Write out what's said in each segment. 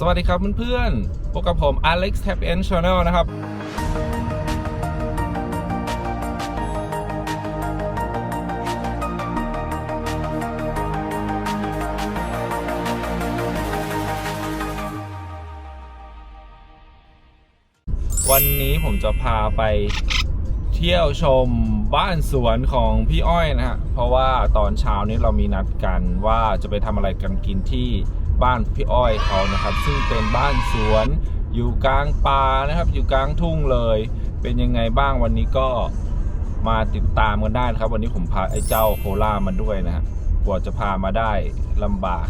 สวัสดีครับเพื่อนๆพบกับผม Alex Tap N Channel นะครับ วันนี้ผมจะพาไปเที่ยวชมบ้านสวนของพี่อ้อยนะฮะ เพราะว่าตอนเช้านี้เรามีนัดกันว่าจะไปทำอะไรกันกินที่ บ้านพี่อ้อยเขานะครับ ซึ่งเป็นบ้านสวนอยู่กลางป่านะครับ อยู่กลางทุ่งเลย เป็นยังไงบ้างวันนี้ก็มาติดตามกันได้นะครับ วันนี้ผมพาไอ้เจ้าโคล่ามาด้วยนะฮะกว่าจะพามาได้ลำบาก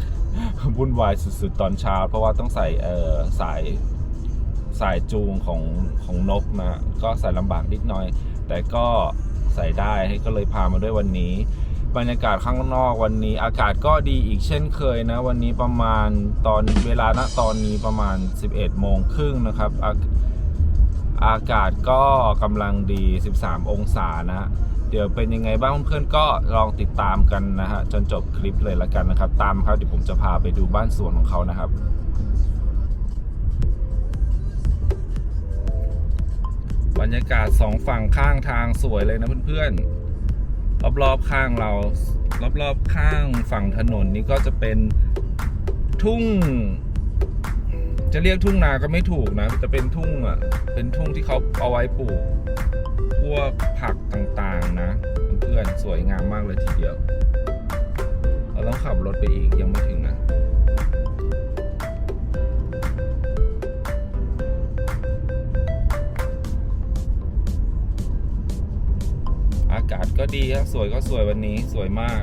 วุ่นวายสุดๆ ตอนเช้า เพราะว่าต้องใส่เอ่อสายสายจูงของของนกนะก็ใส่ลำบากนิดหน่อย แต่ก็ใส่ได้ก็เลยพามาด้วยวันนี้ บรรยากาศข้างนอกวันนี้ อากาศก็ดีอีกเช่นเคยนะ วันนี้ประมาณตอนเวลาณตอนนี้ประมาณ 11โมงครึ่งนะครับอาอากาศก็กำลังดี 13 องศานะเดี๋ยวเป็นยังไงบ้างเพื่อนๆก็ลองติดตามกันนะฮะจนจบคลิปเลยละกันนะครับ ตามครับเดี๋ยวผมจะพาไปดูบ้านสวนของเขานะครับบรรยากาศสองฝั่งข้างทางสวยเลยนะเพื่อนๆ รอบๆข้างเรา รอบๆข้างฝั่งถนนนี้ก็จะเป็นทุ่ง จะเรียกทุ่งนาก็ไม่ถูกนะ จะเป็นทุ่งอะ เป็นทุ่งที่เขาเอาไว้ปลูก พวกผักต่างๆนะ เพื่อนๆสวยงามมากเลยทีเดียว เราต้องขับรถไปอีกยังไม่ถึง ก็ดีครับ สวยก็สวยวันนี้สวยมาก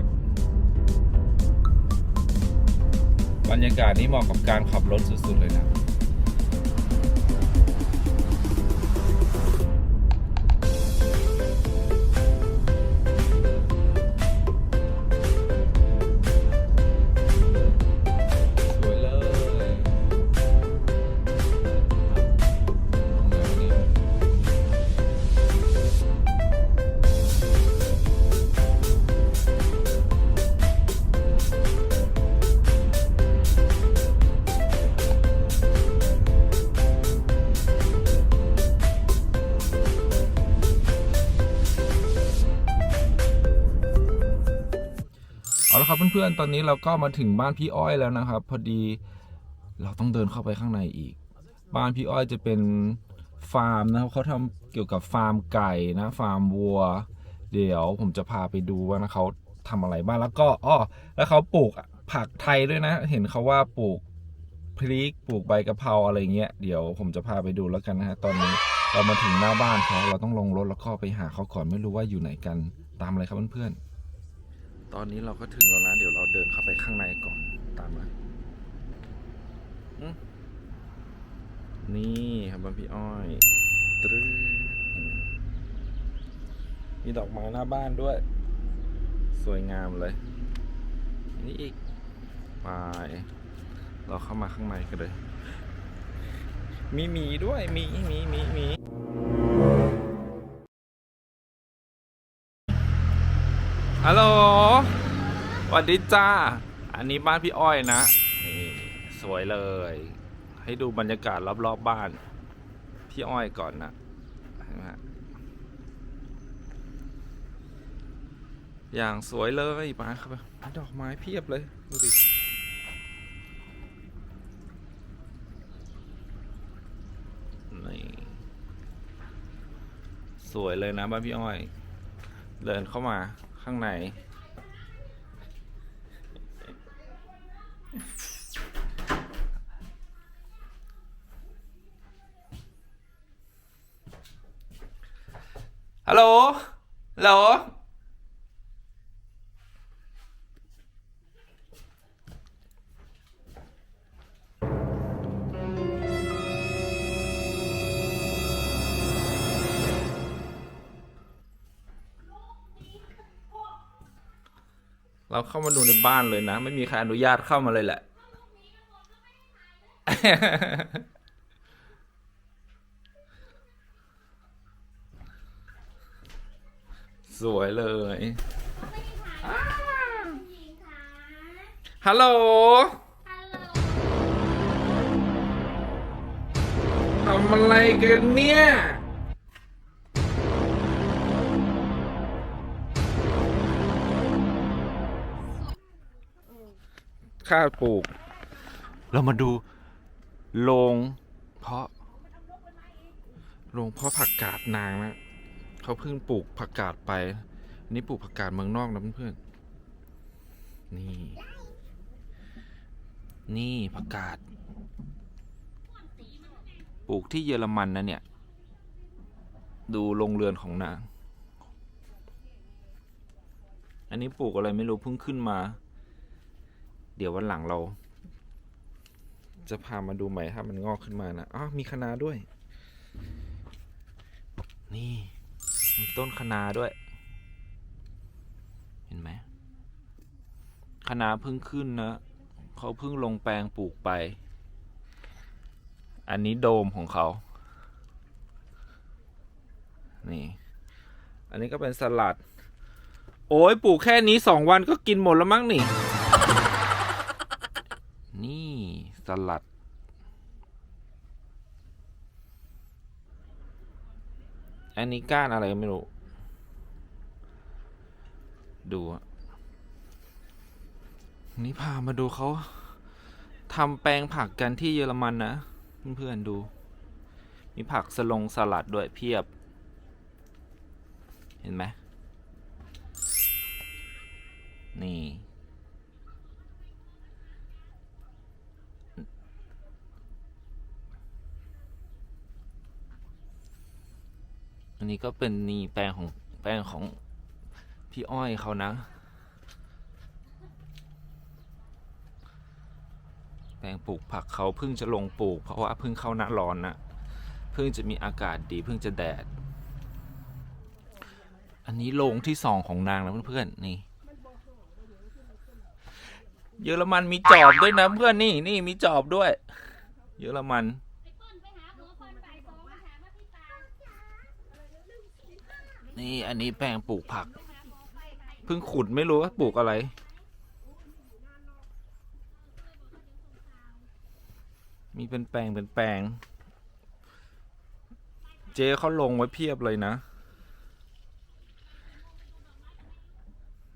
บรรยากาศนี้เหมาะกับการขับรถสุดๆเลยนะ ครับเพื่อนๆ ตอนนี้เราก็มาถึงบ้านพี่อ้อยแล้วนะครับ พอดีเราต้องเดินเข้าไปข้างในอีก บ้านพี่อ้อยจะเป็นฟาร์มนะครับเขาทำเกี่ยวกับฟาร์มไก่นะฟาร์มวัว เดี๋ยวผมจะพาไปดูว่านะเขาทำอะไรบ้างแล้วก็อ้อแล้วเขาปลูกผักไทยด้วยนะ เห็นเขาว่าปลูกพริกปลูกใบกะเพราอะไรเงี้ยเดี๋ยวผมจะพาไปดูแล้วกันนะฮะตอนนี้เรามาถึงหน้าบ้านเขาเราต้องลงรถแล้วก็ไปหาเขาก่อนไม่รู้ว่าอยู่ไหนกันตามอะไรครับเพื่อนๆ ตอนนี้เราก็ถึงแล้วนะ เดี๋ยวเราเดินเข้าไปข้างในก่อนตามมาอืมนี่ครับบ้านพี่อ้อยตรึ้อืมมีดอกไม้หน้าบ้านด้วย สวยงามเลย นี่อีกไปเราเข้ามาข้างในกันเลย มีหมีด้วย มีหมีหมี ฮัลโหลสวัสดีจ้า อันนี้บ้านพี่อ้อยนะ นี่สวยเลย ให้ดูบรรยากาศรอบๆบบ้าน พี่อ้อยก่อนนะเห็นไหมอย่างสวยเลยมาครับดอกไม้เพียบเลย ดูดินี่สวยเลยนะบ้านพี่อ้อย เดินเข้ามา ข้างใน ฮัลโหล ฮัลโหล เราเข้ามาดูในบ้านเลยนะ ไม่มีใครอนุญาตเข้ามาเลยแหละ สวยเลยฮัลโหลฮัลโหลำอะไรกันเนี่ย ข้าวปลูก เรามาดูโรงเพาะโรงเพาะผักกาดนางนะเขาเพิ่งปลูกผักกาดไปอันนี้ปลูกผักกาดเมืองนอกนะเพื่อนๆนี่ นี่ผักกาดปลูกที่เยอรมันนะเนี่ย ดูโรงเรือนของนาง อันนี้ปลูกอะไรไม่รู้เพิ่งขึ้นมา เดี๋ยววันหลังเรา จะพามาดูใหม่ถ้ามันงอกขึ้นมานะอ๋อมีคะนาด้วย นี่มีต้นคะนาด้วย เห็นไหมคะนาเพิ่งขึ้นนะเขาเพิ่งลงแปลงปลูกไป อันนี้โดมของเขา นี่ อันนี้ก็เป็นสลัด โอ้ยปลูกแค่นี้สองวันก็กินหมดแล้วมั้งนี่นี่ สลัด อันนี้ก้านอะไรไม่รู้ ดูอะนี่พามาดูเขาทำแปลงผักกันที่เยอรมันนะ เพื่อนๆดู มีผักสลงสลัดด้วยเพียบ เห็นไหมนี่ นนี้ก็เป็นนี่แปลงของแปลงของพี่อ้อยเขานะ แปลงปลูกผักเขาเพิ่งจะลงปลูก เพราะว่าเพิ่งเข้าหน้าร้อนนะเพิ่งจะมีอากาศดีเพิ่งจะแดด อันนี้โรงที่สองของนางนะเพื่อนๆนี่เยอรมันมีจอบด้วยนะเพื่อนนี่นี่มีจอบด้วย เยอรมัน นี่อันนี้แปลงปลูกผัก เพิ่งขุดไม่รู้ว่าปลูกอะไร มีเป็นแปลงเป็นแปลง เจ๊เขาลงไว้เพียบเลยนะ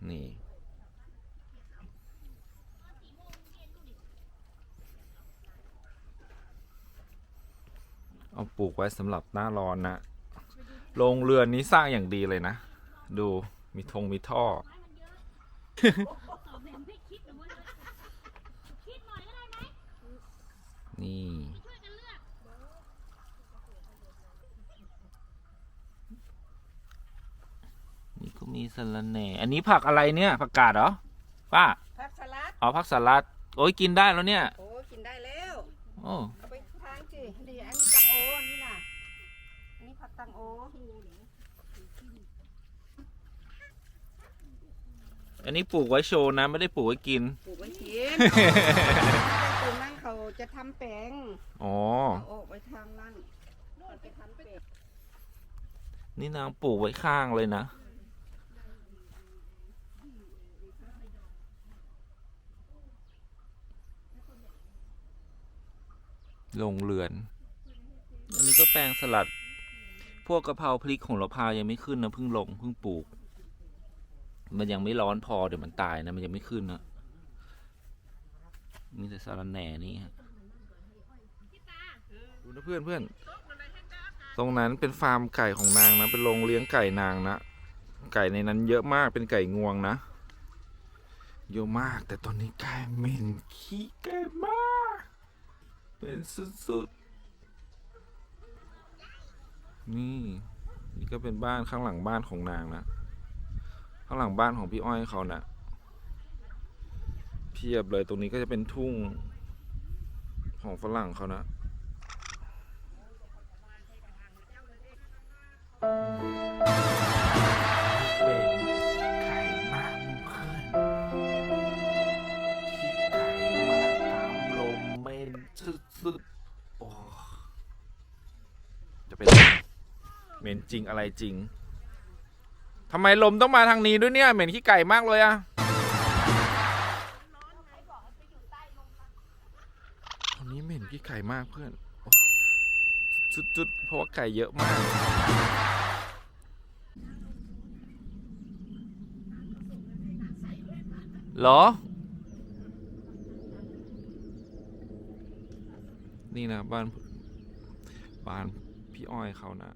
นี่เอาปลูกไว้สำหรับหน้าร้อนนะ โรงเรือนนี้สร้างอย่างดีเลยนะ ดูมีธงมีท่อ นี่นี่ก็มีสะระแหน่ อันนี้ผักอะไรเนี่ยผักกาดเหรอป้าผักสลัดเอาผักสลัด โอ้ยกินได้แล้วเนี่ย โอ้กินได้แล้ว โอ้ เอาไปทานสิดีอันนี้ตังโอนี่น่ะอันนี้ผักตังโอ อันนี้ปลูกไว้โชว์นะ ไม่ได้ปลูกไว้กิน ปลูกไว้กินตรงนั้นเขาจะทำแปลงอ๋อ เอาออกไปทางนั้นมันไปทำแปลงนี่นางปลูกไว้ข้างเลยนะ ลงเรือน อันนี้ก็แปลงสลัด พวกกะเพราพริกของเราพายังไม่ขึ้นนะเพิ่งลงเพิ่งปลูก มันยังไม่ร้อนพอเดี๋ยวมันตายนะมันยังไม่ขึ้นนะมีแต่สาระแหน่นี่ฮะดูนะเพื่อนเพื่อนตรงนั้นเป็นฟาร์มไก่ของนางนะ เป็นโรงเลี้ยงไก่นางนะ ไก่ในนั้นเยอะมากเป็นไก่งวงนะ เยอะมาก แต่ตอนนี้ไก่เหม็นขี้ไก่มากเป็นสุดๆนี่ นี่ก็เป็นบ้านข้างหลังบ้านของนางนะ ข้างหลังบ้านของพี่อ้อยเขานะ่ะเพียบเลยตรงนี้ก็จะเป็นทุ่งของฝรั่งเขานะเป็นไข่มากเพื่อนที่ไข่มาตามลมเป็นสุดๆโอ้จะเป็นเหม็นจริงอะไรจริง ทำไมลมต้องมาทางนี้ด้วยเนี่ย เหม็นขี้ไก่มากเลยอะตอนนี้เหม็นขี้ไก่มากเพื่อนจุดๆเพราะว่าไก่เยอะมาก เหรอ นี่นะบ้านบ้านพี่อ้อยเขานะ